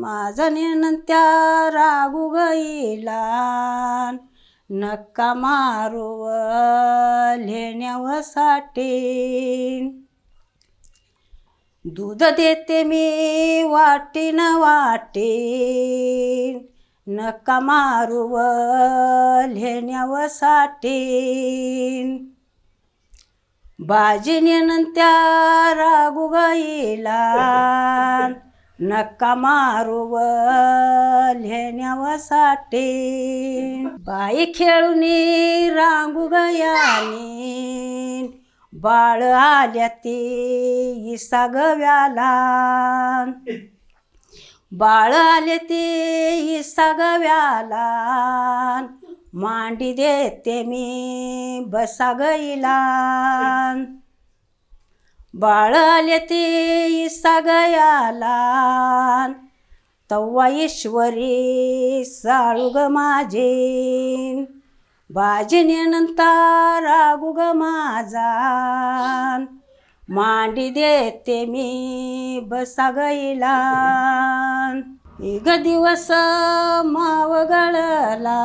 माझा नेनंत्या रागू गईला. नक्का मारू लेण्यासाठी दूध देते मी वाटीन वाटी. नका मारू लेण्यावसाठी. बाजीने रागू गाईला. नका मारूव लेण्यावासाठी बाई खेळून रांगू गयानी. बाळ आल्या ती इसा गव्याला. बाळ आले ते इसा गव्याला. मांडी देते मी बसा गईला. बाळाले ते सगळ्याला तव्वा ईश्वरी साळू ग माझे. बाजीने नंतर रागू ग माझा. मांडी देते मी बसा गईला एक दिवस माव गळला.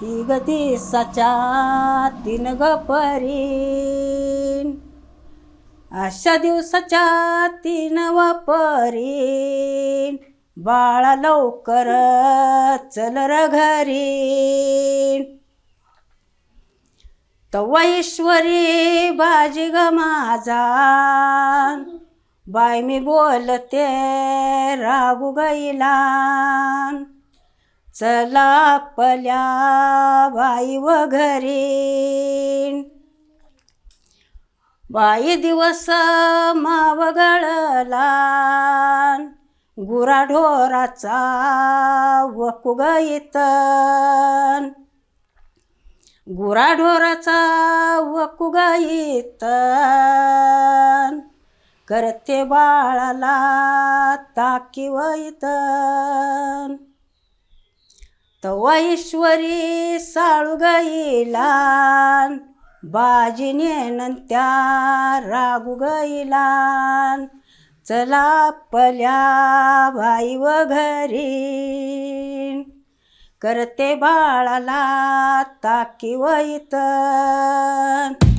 तिग दिसाच्या तीन ग परी अशा दिवसाच्या तीन वापरीन बाळा लवकर चल र घरी. तव्हा ईश्वरी बाजी ग माझा. बाय मी बोलते रागू गईला चला पल्या बाई व घरी. बाई दिवस मावगळला. गुराढोराचा वकू गुराढोराचा वकू करते बाळाला ताकीवईतन तवा ईश्वरी साळू गईला बाजीने नंत्या रागू गैलान चला पल्या भाई व घरी. करते बाळाला ताकी वैतन